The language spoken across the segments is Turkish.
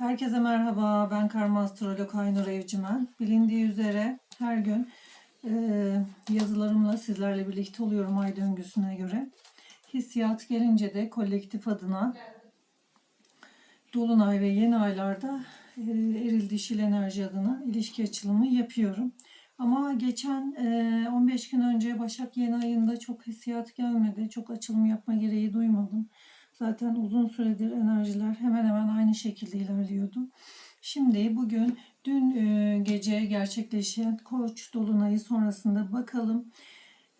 Herkese merhaba, ben karma astrolog Aynur Evcimen. Bilindiği üzere her gün e, yazılarımla sizlerle birlikte oluyorum ay döngüsüne göre. Hissiyat gelince de kolektif adına Dolunay ve yeni aylarda e, eril dişil enerji adına ilişki açılımı yapıyorum. Ama geçen e, 15 gün önce Başak yeni ayında çok hissiyat gelmedi. Çok açılım yapma gereği duymadım. Zaten uzun süredir enerjiler hemen hemen aynı şekilde ilerliyordu. Şimdi bugün dün e, gece gerçekleşen Koç dolunayı sonrasında bakalım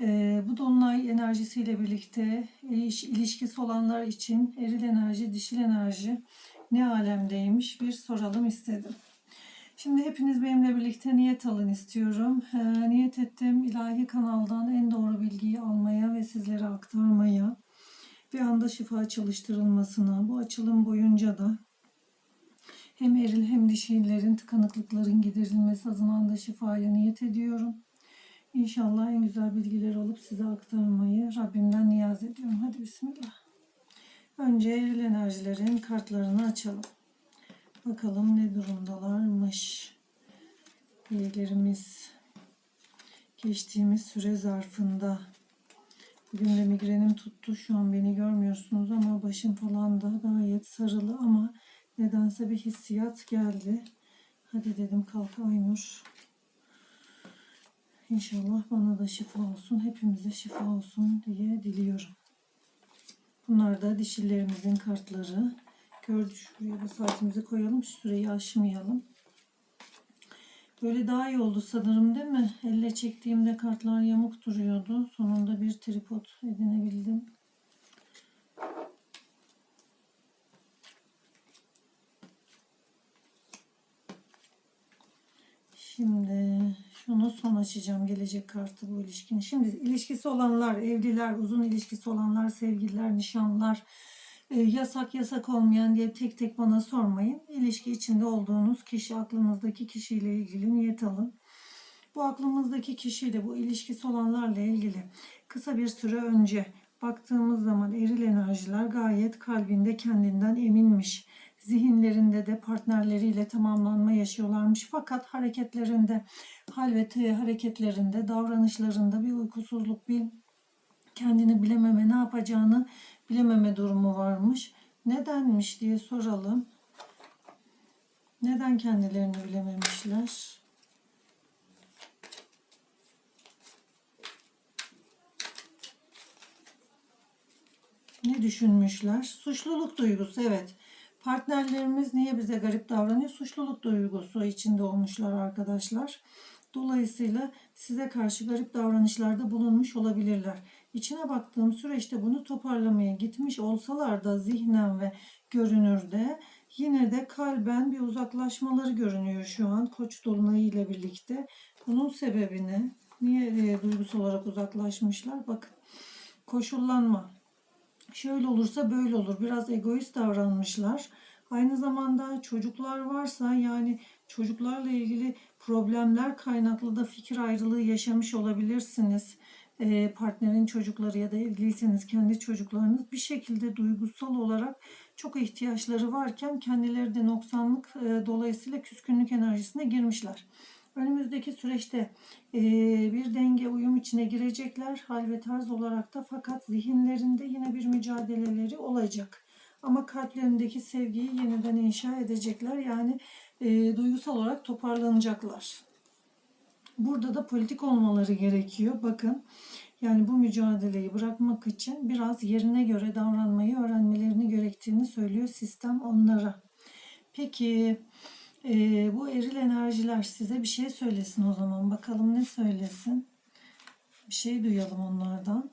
e, bu dolunay enerjisiyle birlikte iş, ilişkisi olanlar için eril enerji, dişil enerji ne alemdeymiş bir soralım istedim. Şimdi hepiniz benimle birlikte niyet alın istiyorum. E, niyet ettim ilahi kanaldan en doğru bilgiyi almaya ve sizlere aktarmaya bir anda şifa çalıştırılmasına, bu açılım boyunca da hem eril hem dişilerin tıkanıklıkların giderilmesi adına da şifaya niyet ediyorum. İnşallah en güzel bilgileri alıp size aktarmayı Rabbimden niyaz ediyorum. Hadi bismillah. Önce eril enerjilerin kartlarını açalım. Bakalım ne durumdalarmış. Bilgilerimiz geçtiğimiz süre zarfında Bugün de migrenim tuttu. Şu an beni görmüyorsunuz ama başım falan da gayet sarılı ama nedense bir hissiyat geldi. Hadi dedim kalk Aynur. İnşallah bana da şifa olsun, hepimize şifa olsun diye diliyorum. Bunlar da dişillerimizin kartları. Gördük şuraya da saatimizi koyalım. Süreyi aşmayalım. Böyle daha iyi oldu sanırım değil mi? Elle çektiğimde kartlar yamuk duruyordu. Sonunda bir tripod edinebildim. Şimdi şunu son açacağım gelecek kartı bu ilişkinin. Şimdi ilişkisi olanlar, evliler, uzun ilişkisi olanlar, sevgililer, nişanlılar, e, yasak yasak olmayan diye tek tek bana sormayın. İlişki içinde olduğunuz kişi, aklınızdaki kişiyle ilgili niyet alın. Bu aklımızdaki kişiyle, bu ilişkisi olanlarla ilgili kısa bir süre önce baktığımız zaman eril enerjiler gayet kalbinde kendinden eminmiş. Zihinlerinde de partnerleriyle tamamlanma yaşıyorlarmış. Fakat hareketlerinde, hal ve te- hareketlerinde, davranışlarında bir uykusuzluk, bir kendini bilememe, ne yapacağını bilememe durumu varmış. Nedenmiş diye soralım. Neden kendilerini bilememişler? Ne düşünmüşler? Suçluluk duygusu evet. Partnerlerimiz niye bize garip davranıyor? Suçluluk duygusu içinde olmuşlar arkadaşlar. Dolayısıyla size karşı garip davranışlarda bulunmuş olabilirler. İçine baktığım süreçte bunu toparlamaya gitmiş olsalar da zihnen ve görünürde yine de kalben bir uzaklaşmaları görünüyor şu an Koç dolunayı ile birlikte. Bunun sebebini niye e, duygusal olarak uzaklaşmışlar? Bakın koşullanma. Şöyle olursa böyle olur. Biraz egoist davranmışlar. Aynı zamanda çocuklar varsa yani çocuklarla ilgili problemler kaynaklı da fikir ayrılığı yaşamış olabilirsiniz. Partnerin çocukları ya da evliyseniz kendi çocuklarınız bir şekilde duygusal olarak çok ihtiyaçları varken kendileri de noksanlık dolayısıyla küskünlük enerjisine girmişler. Önümüzdeki süreçte bir denge uyum içine girecekler hal ve tarz olarak da fakat zihinlerinde yine bir mücadeleleri olacak. Ama kalplerindeki sevgiyi yeniden inşa edecekler yani e, duygusal olarak toparlanacaklar. Burada da politik olmaları gerekiyor. Bakın yani bu mücadeleyi bırakmak için biraz yerine göre davranmayı öğrenmelerini gerektiğini söylüyor sistem onlara. Peki e, bu eril enerjiler size bir şey söylesin o zaman. Bakalım ne söylesin. Bir şey duyalım onlardan.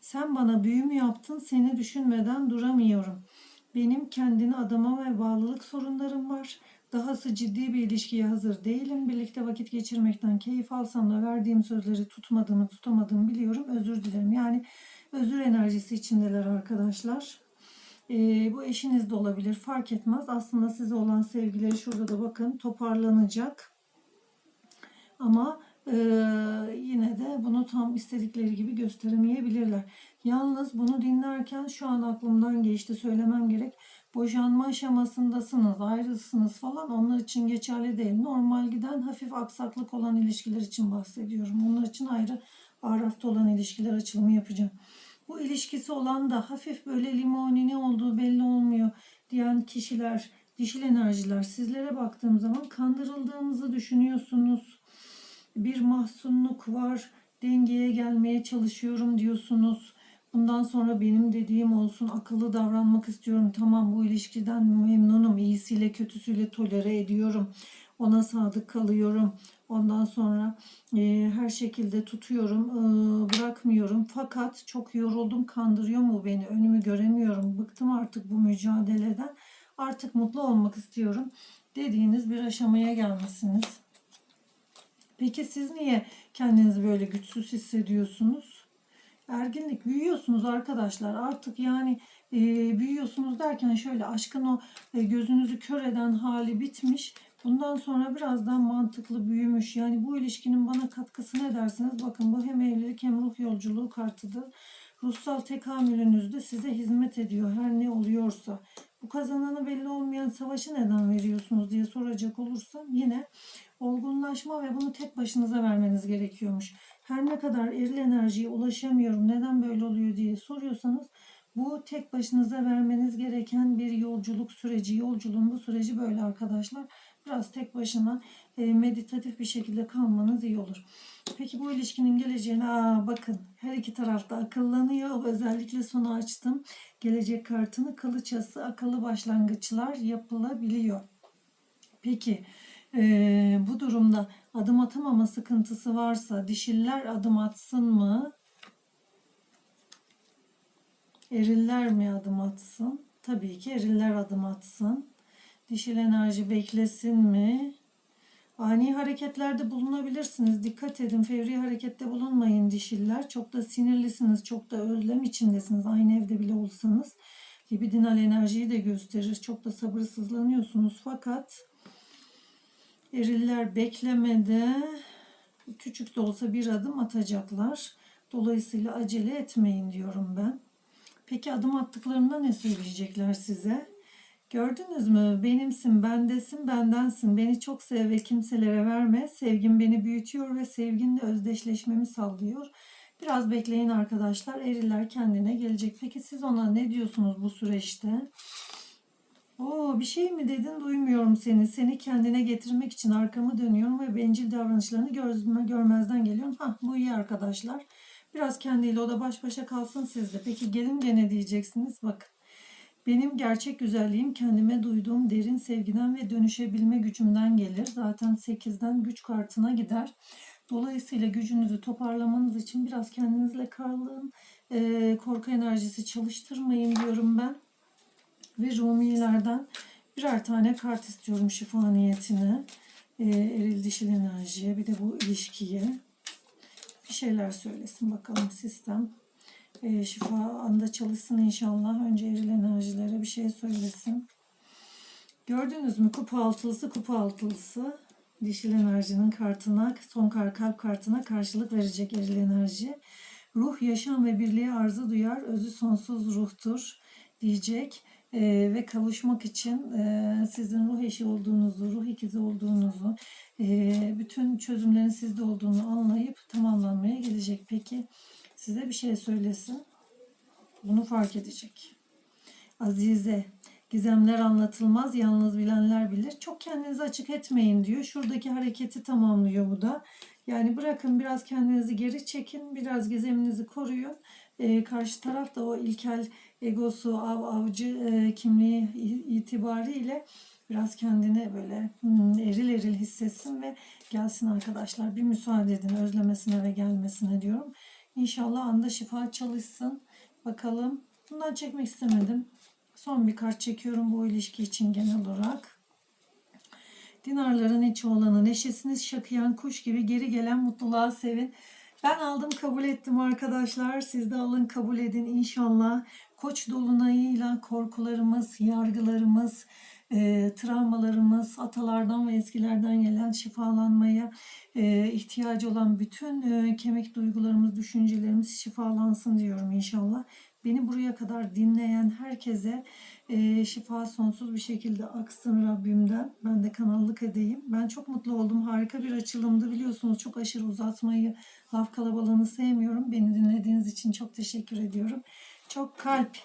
Sen bana büyü mü yaptın? Seni düşünmeden duramıyorum. Benim kendine adama ve bağlılık sorunlarım var. Dahası ciddi bir ilişkiye hazır değilim. Birlikte vakit geçirmekten keyif alsam da verdiğim sözleri tutmadığımı tutamadığımı biliyorum. Özür dilerim. Yani özür enerjisi içindeler arkadaşlar. Ee, bu eşiniz de olabilir. Fark etmez. Aslında size olan sevgileri şurada da bakın toparlanacak. Ama e, yine de bunu tam istedikleri gibi gösteremeyebilirler. Yalnız bunu dinlerken şu an aklımdan geçti söylemem gerek. boşanma aşamasındasınız, ayrısınız falan onlar için geçerli değil. Normal giden hafif aksaklık olan ilişkiler için bahsediyorum. Onlar için ayrı arafta olan ilişkiler açılımı yapacağım. Bu ilişkisi olan da hafif böyle limoni ne olduğu belli olmuyor diyen kişiler, dişil enerjiler sizlere baktığım zaman kandırıldığınızı düşünüyorsunuz. Bir mahzunluk var, dengeye gelmeye çalışıyorum diyorsunuz. Bundan sonra benim dediğim olsun, akıllı davranmak istiyorum. Tamam bu ilişkiden memnunum, iyisiyle kötüsüyle tolere ediyorum. Ona sadık kalıyorum. Ondan sonra e, her şekilde tutuyorum, e, bırakmıyorum. Fakat çok yoruldum, kandırıyor mu beni? Önümü göremiyorum. Bıktım artık bu mücadeleden. Artık mutlu olmak istiyorum dediğiniz bir aşamaya gelmişsiniz. Peki siz niye kendinizi böyle güçsüz hissediyorsunuz? Erginlik büyüyorsunuz arkadaşlar. Artık yani e, büyüyorsunuz derken şöyle aşkın o e, gözünüzü kör eden hali bitmiş. Bundan sonra biraz daha mantıklı büyümüş. Yani bu ilişkinin bana katkısı ne dersiniz? Bakın bu hem evlilik hem ruh yolculuğu kartıdır. Ruhsal tekamülünüzde size hizmet ediyor her ne oluyorsa. Bu kazananı belli olmayan savaşı neden veriyorsunuz diye soracak olursam yine olgunlaşma ve bunu tek başınıza vermeniz gerekiyormuş. Her ne kadar eril enerjiye ulaşamıyorum neden böyle oluyor diye soruyorsanız bu tek başınıza vermeniz gereken bir yolculuk süreci. Yolculuğun bu süreci böyle arkadaşlar. Biraz tek başına e, meditatif bir şekilde kalmanız iyi olur. Peki bu ilişkinin geleceğine aa, bakın her iki tarafta akıllanıyor. Özellikle sonu açtım. Gelecek kartını kılıçası akıllı başlangıçlar yapılabiliyor. Peki e, bu durumda adım atamama sıkıntısı varsa dişiller adım atsın mı? Eriller mi adım atsın? Tabii ki eriller adım atsın. Dişil enerji beklesin mi? Ani hareketlerde bulunabilirsiniz. Dikkat edin. Fevri harekette bulunmayın dişiller. Çok da sinirlisiniz. Çok da özlem içindesiniz. Aynı evde bile olsanız. Libidinal enerjiyi de gösterir. Çok da sabırsızlanıyorsunuz. Fakat eriller beklemede küçük de olsa bir adım atacaklar. Dolayısıyla acele etmeyin diyorum ben. Peki adım attıklarında ne söyleyecekler size? Gördünüz mü? Benimsin, bendesin, bendensin. Beni çok sev ve kimselere verme. Sevgin beni büyütüyor ve sevginle özdeşleşmemi sağlıyor. Biraz bekleyin arkadaşlar. Eriler kendine gelecek. Peki siz ona ne diyorsunuz bu süreçte? Bir şey mi dedin duymuyorum seni. Seni kendine getirmek için arkamı dönüyorum ve bencil davranışlarını gözme, görmezden geliyorum. Hah bu iyi arkadaşlar. Biraz kendiyle o da baş başa kalsın sizde. Peki gelince ne diyeceksiniz? Bakın. Benim gerçek güzelliğim kendime duyduğum derin sevgiden ve dönüşebilme gücümden gelir. Zaten 8'den güç kartına gider. Dolayısıyla gücünüzü toparlamanız için biraz kendinizle kalın. E, korku enerjisi çalıştırmayın diyorum ben. Ve Rumilerden birer tane kart istiyorum şifa niyetine. E, eril dişil enerjiye bir de bu ilişkiye. Bir şeyler söylesin bakalım sistem e, şifa anda çalışsın inşallah. Önce eril enerjilere bir şey söylesin. Gördünüz mü? Kupa altılısı, kupa altılısı. Dişil enerjinin kartına, son kar kalp kartına karşılık verecek eril enerji. Ruh, yaşam ve birliğe arzu duyar. Özü sonsuz ruhtur diyecek. Ee, ve kavuşmak için e, sizin ruh eşi olduğunuzu, ruh ikizi olduğunuzu, e, bütün çözümlerin sizde olduğunu anlayıp tamamlanmaya gelecek. Peki size bir şey söylesin. Bunu fark edecek. Azize, gizemler anlatılmaz, yalnız bilenler bilir. Çok kendinizi açık etmeyin diyor. Şuradaki hareketi tamamlıyor bu da. Yani bırakın biraz kendinizi geri çekin, biraz gizeminizi koruyun. Ee, karşı taraf da o ilkel egosu, av, avcı e, kimliği itibariyle biraz kendini böyle hmm, eril eril hissetsin ve gelsin arkadaşlar. Bir müsaade edin özlemesine ve gelmesine diyorum. İnşallah anda şifa çalışsın. Bakalım. Bundan çekmek istemedim. Son bir kart çekiyorum bu ilişki için genel olarak. Dinarların içi olanı neşesiniz şakıyan kuş gibi geri gelen mutluluğa sevin. Ben aldım kabul ettim arkadaşlar. Siz de alın kabul edin inşallah. Koç dolunayıyla korkularımız, yargılarımız, e, travmalarımız, atalardan ve eskilerden gelen şifalanmaya e, ihtiyacı olan bütün e, kemik duygularımız, düşüncelerimiz şifalansın diyorum inşallah. Beni buraya kadar dinleyen herkese e, şifa sonsuz bir şekilde aksın Rabbimden. Ben de kanallık edeyim. Ben çok mutlu oldum. Harika bir açılımdı. Biliyorsunuz çok aşırı uzatmayı, laf kalabalığını sevmiyorum. Beni dinlediğiniz için çok teşekkür ediyorum. Çok kalp